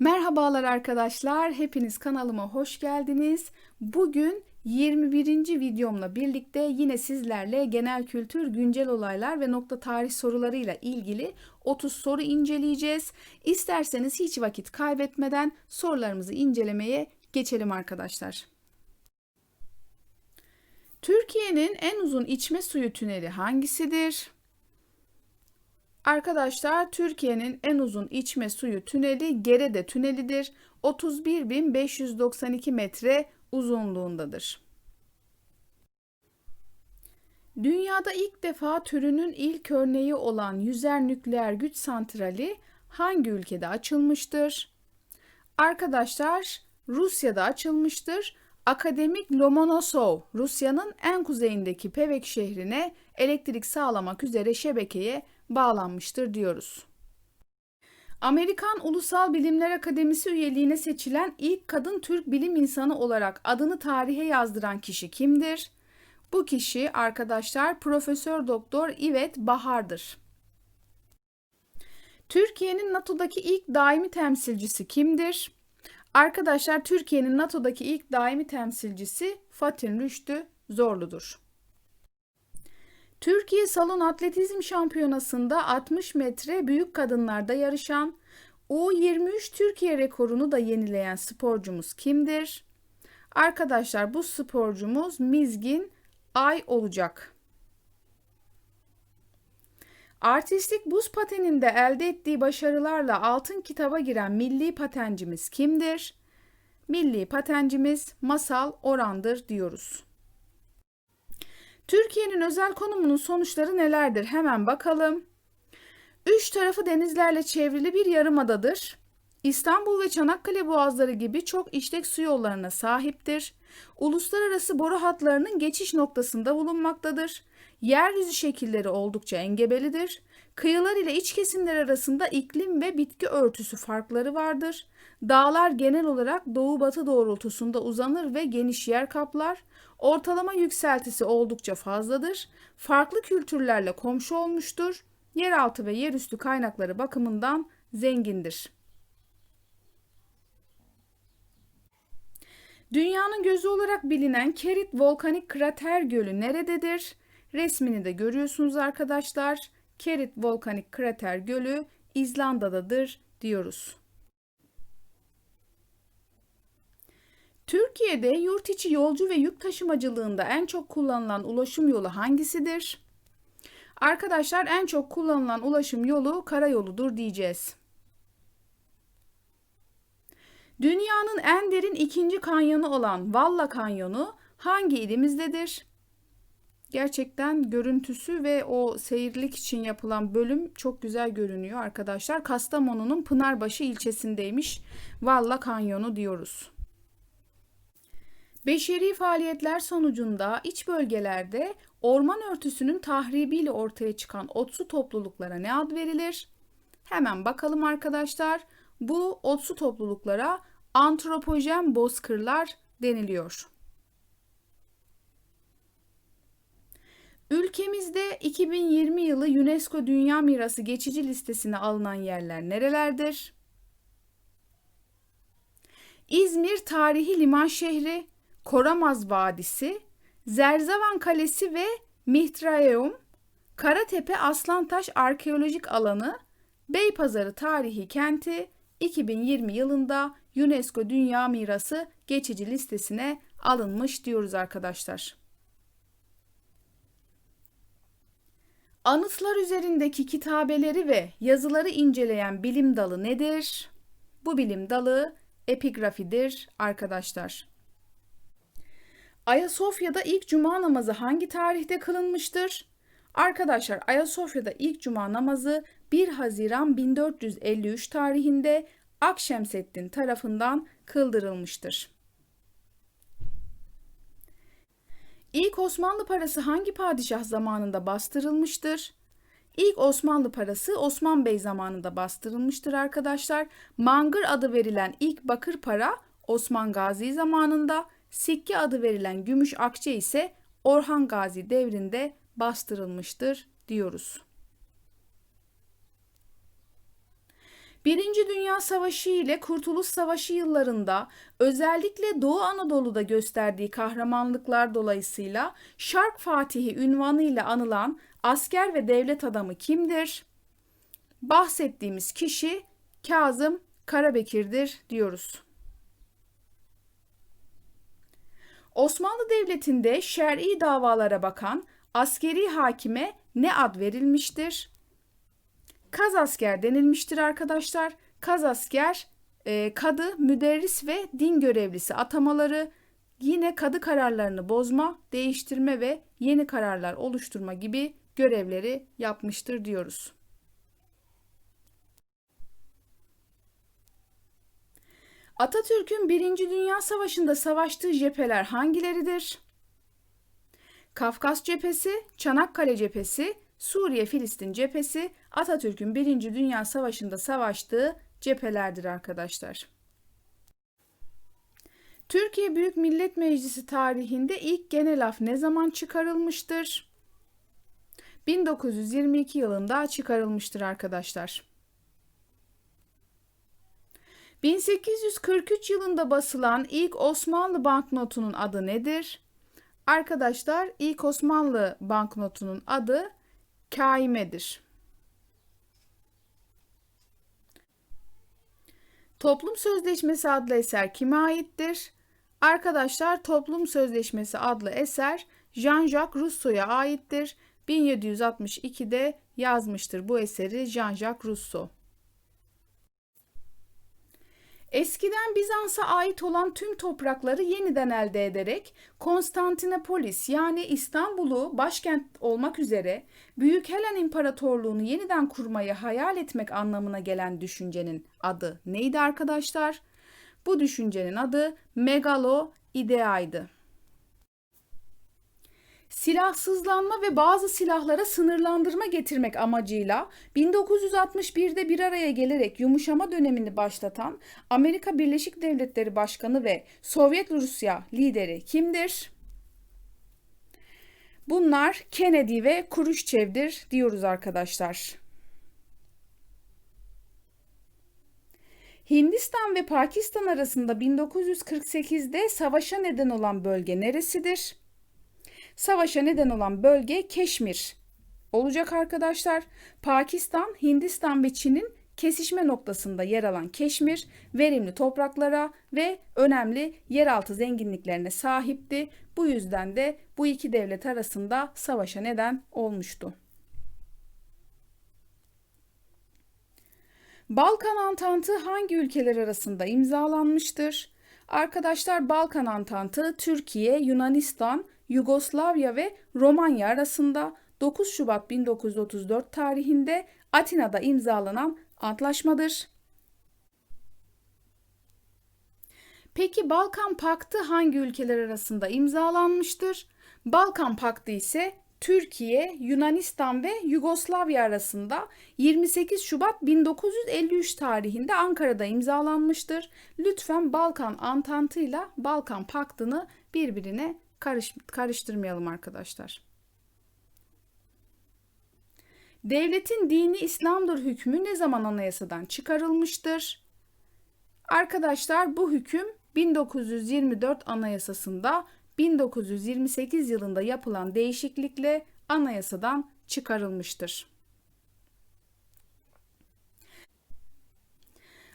Merhabalar arkadaşlar, hepiniz kanalıma hoş geldiniz. Bugün 21. videomla birlikte yine sizlerle genel kültür, güncel olaylar ve nokta tarih sorularıyla ilgili 30 soru inceleyeceğiz. İsterseniz hiç vakit kaybetmeden sorularımızı incelemeye geçelim arkadaşlar. Türkiye'nin en uzun içme suyu tüneli hangisidir? Arkadaşlar Türkiye'nin en uzun içme suyu tüneli Gerede Tünelidir. 31.592 metre uzunluğundadır. Dünyada ilk defa türünün ilk örneği olan yüzer nükleer güç santrali hangi ülkede açılmıştır? Arkadaşlar Rusya'da açılmıştır. Akademik Lomonosov, Rusya'nın en kuzeyindeki Pevek şehrine elektrik sağlamak üzere şebekeye bağlanmıştır diyoruz. Amerikan Ulusal Bilimler Akademisi üyeliğine seçilen ilk kadın Türk bilim insanı olarak adını tarihe yazdıran kişi kimdir? Bu kişi arkadaşlar Profesör Doktor İvet Bahar'dır. Türkiye'nin NATO'daki ilk daimi temsilcisi kimdir? Arkadaşlar Türkiye'nin NATO'daki ilk daimi temsilcisi Fatin Rüştü Zorlu'dur. Türkiye Salon Atletizm Şampiyonası'nda 60 metre büyük kadınlarda yarışan U23 Türkiye rekorunu da yenileyen sporcumuz kimdir? Arkadaşlar bu sporcumuz Mizgin Ay olacak. Artistik buz pateninde elde ettiği başarılarla altın kitaba giren milli patencimiz kimdir? Milli patencimiz Masal Oran'dır diyoruz. Türkiye'nin özel konumunun sonuçları nelerdir? Hemen bakalım. Üç tarafı denizlerle çevrili bir yarımadadır. İstanbul ve Çanakkale boğazları gibi çok işlek su yollarına sahiptir. Uluslararası boru hatlarının geçiş noktasında bulunmaktadır. Yeryüzü şekilleri oldukça engebelidir. Kıyılar ile iç kesimler arasında iklim ve bitki örtüsü farkları vardır. Dağlar genel olarak doğu batı doğrultusunda uzanır ve geniş yer kaplar. Ortalama yükseltisi oldukça fazladır. Farklı kültürlerle komşu olmuştur. Yeraltı ve yerüstü kaynakları bakımından zengindir. Dünyanın gözü olarak bilinen Kerit Volkanik Krater Gölü nerededir? Resmini de görüyorsunuz arkadaşlar. Kerit Volkanik Krater Gölü İzlanda'dadır diyoruz. Türkiye'de yurt içi yolcu ve yük taşımacılığında en çok kullanılan ulaşım yolu hangisidir? Arkadaşlar en çok kullanılan ulaşım yolu karayoludur diyeceğiz. Dünyanın en derin ikinci kanyonu olan Valla Kanyonu hangi ilimizdedir? Gerçekten görüntüsü ve o seyirlik için yapılan bölüm çok güzel görünüyor arkadaşlar. Kastamonu'nun Pınarbaşı ilçesindeymiş. Valla Kanyonu diyoruz. Beşeri faaliyetler sonucunda iç bölgelerde orman örtüsünün tahribiyle ortaya çıkan otsu topluluklara ne ad verilir? Hemen bakalım arkadaşlar. Bu otsu topluluklara antropojen bozkırlar deniliyor. Ülkemizde 2020 yılı UNESCO Dünya Mirası geçici listesine alınan yerler nerelerdir? İzmir tarihi liman şehri, Koramaz Vadisi, Zerzavan Kalesi ve Mihtraeum, Karatepe Aslantaş Arkeolojik Alanı, Beypazarı Tarihi Kenti 2020 yılında UNESCO Dünya Mirası geçici listesine alınmış diyoruz arkadaşlar. Anıtlar üzerindeki kitabeleri ve yazıları inceleyen bilim dalı nedir? Bu bilim dalı epigrafidir arkadaşlar. Ayasofya'da ilk cuma namazı hangi tarihte kılınmıştır? Arkadaşlar Ayasofya'da ilk cuma namazı 1 Haziran 1453 tarihinde Akşemseddin tarafından kıldırılmıştır. İlk Osmanlı parası hangi padişah zamanında bastırılmıştır? İlk Osmanlı parası Osman Bey zamanında bastırılmıştır arkadaşlar. Mangır adı verilen ilk bakır para Osman Gazi zamanında, sikke adı verilen gümüş akçe ise Orhan Gazi devrinde bastırılmıştır diyoruz. Birinci Dünya Savaşı ile Kurtuluş Savaşı yıllarında özellikle Doğu Anadolu'da gösterdiği kahramanlıklar dolayısıyla Şark Fatihi ünvanıyla anılan asker ve devlet adamı kimdir? Bahsettiğimiz kişi Kazım Karabekir'dir diyoruz. Osmanlı Devleti'nde şer'i davalara bakan askeri hakime ne ad verilmiştir? Kaz asker denilmiştir arkadaşlar. Kaz asker e, kadı, müderris ve din görevlisi atamaları yine kadı kararlarını bozma, değiştirme ve yeni kararlar oluşturma gibi görevleri yapmıştır diyoruz. Atatürk'ün Birinci Dünya Savaşı'nda savaştığı cepheler hangileridir? Kafkas cephesi, Çanakkale cephesi, Suriye-Filistin cephesi Atatürk'ün Birinci Dünya Savaşı'nda savaştığı cephelerdir arkadaşlar. Türkiye Büyük Millet Meclisi tarihinde ilk genel af ne zaman çıkarılmıştır? 1922 yılında çıkarılmıştır arkadaşlar. 1843 yılında basılan ilk Osmanlı banknotunun adı nedir? Arkadaşlar ilk Osmanlı banknotunun adı kaimedir. Toplum Sözleşmesi adlı eser kime aittir? Arkadaşlar Toplum Sözleşmesi adlı eser Jean-Jacques Rousseau'ya aittir. 1762'de yazmıştır bu eseri Jean-Jacques Rousseau. Eskiden Bizans'a ait olan tüm toprakları yeniden elde ederek Konstantinopolis yani İstanbul'u başkent olmak üzere Büyük Helen İmparatorluğunu yeniden kurmayı hayal etmek anlamına gelen düşüncenin adı neydi arkadaşlar? Bu düşüncenin adı Megalo ideaydı silahsızlanma ve bazı silahlara sınırlandırma getirmek amacıyla 1961'de bir araya gelerek yumuşama dönemini başlatan Amerika Birleşik Devletleri Başkanı ve Sovyet Rusya lideri kimdir? Bunlar Kennedy ve Khrushchev'dir diyoruz arkadaşlar. Hindistan ve Pakistan arasında 1948'de savaşa neden olan bölge neresidir? Savaşa neden olan bölge Keşmir olacak arkadaşlar. Pakistan, Hindistan ve Çin'in kesişme noktasında yer alan Keşmir verimli topraklara ve önemli yeraltı zenginliklerine sahipti. Bu yüzden de bu iki devlet arasında savaşa neden olmuştu. Balkan Antantı hangi ülkeler arasında imzalanmıştır? Arkadaşlar Balkan Antantı Türkiye, Yunanistan, Yugoslavya ve Romanya arasında 9 Şubat 1934 tarihinde Atina'da imzalanan antlaşmadır. Peki Balkan Paktı hangi ülkeler arasında imzalanmıştır? Balkan Paktı ise Türkiye, Yunanistan ve Yugoslavya arasında 28 Şubat 1953 tarihinde Ankara'da imzalanmıştır. Lütfen Balkan Antantı ile Balkan Paktı'nı birbirine karış, karıştırmayalım arkadaşlar. Devletin dini İslam'dır hükmü ne zaman anayasadan çıkarılmıştır? Arkadaşlar bu hüküm 1924 Anayasasında 1928 yılında yapılan değişiklikle anayasadan çıkarılmıştır.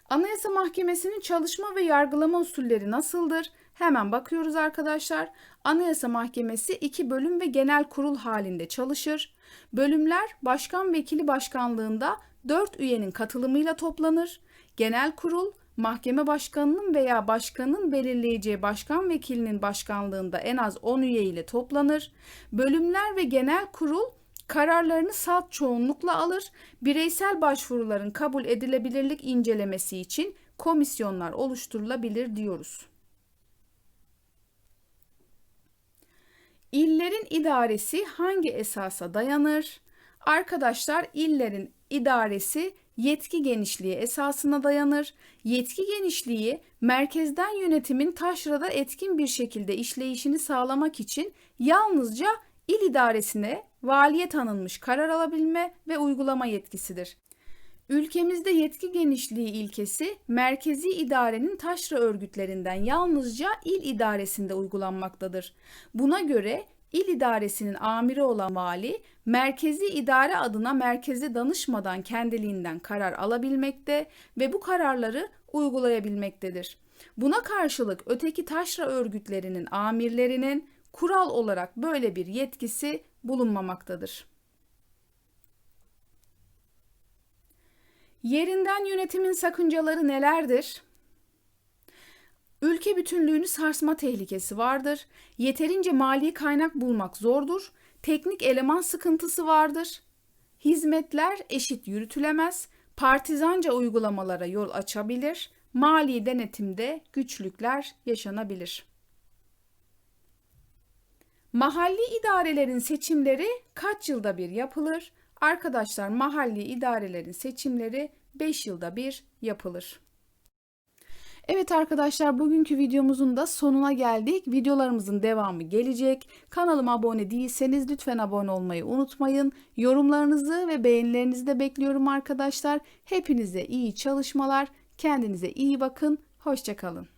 Anayasa Mahkemesi'nin çalışma ve yargılama usulleri nasıldır? Hemen bakıyoruz arkadaşlar. Anayasa Mahkemesi iki bölüm ve genel kurul halinde çalışır. Bölümler başkan vekili başkanlığında 4 üyenin katılımıyla toplanır. Genel kurul mahkeme başkanının veya başkanın belirleyeceği başkan vekilinin başkanlığında en az 10 üye ile toplanır. Bölümler ve genel kurul kararlarını salt çoğunlukla alır. Bireysel başvuruların kabul edilebilirlik incelemesi için komisyonlar oluşturulabilir diyoruz. İllerin idaresi hangi esasa dayanır? Arkadaşlar illerin idaresi yetki genişliği esasına dayanır. Yetki genişliği merkezden yönetimin taşrada etkin bir şekilde işleyişini sağlamak için yalnızca il idaresine valiye tanınmış karar alabilme ve uygulama yetkisidir. Ülkemizde yetki genişliği ilkesi merkezi idarenin taşra örgütlerinden yalnızca il idaresinde uygulanmaktadır. Buna göre il idaresinin amiri olan vali merkezi idare adına merkeze danışmadan kendiliğinden karar alabilmekte ve bu kararları uygulayabilmektedir. Buna karşılık öteki taşra örgütlerinin amirlerinin kural olarak böyle bir yetkisi bulunmamaktadır. Yerinden yönetimin sakıncaları nelerdir? Ülke bütünlüğünü sarsma tehlikesi vardır. Yeterince mali kaynak bulmak zordur. Teknik eleman sıkıntısı vardır. Hizmetler eşit yürütülemez. Partizanca uygulamalara yol açabilir. Mali denetimde güçlükler yaşanabilir. Mahalli idarelerin seçimleri kaç yılda bir yapılır? Arkadaşlar mahalli idarelerin seçimleri 5 yılda bir yapılır. Evet arkadaşlar bugünkü videomuzun da sonuna geldik. Videolarımızın devamı gelecek. Kanalıma abone değilseniz lütfen abone olmayı unutmayın. Yorumlarınızı ve beğenilerinizi de bekliyorum arkadaşlar. Hepinize iyi çalışmalar. Kendinize iyi bakın. Hoşçakalın.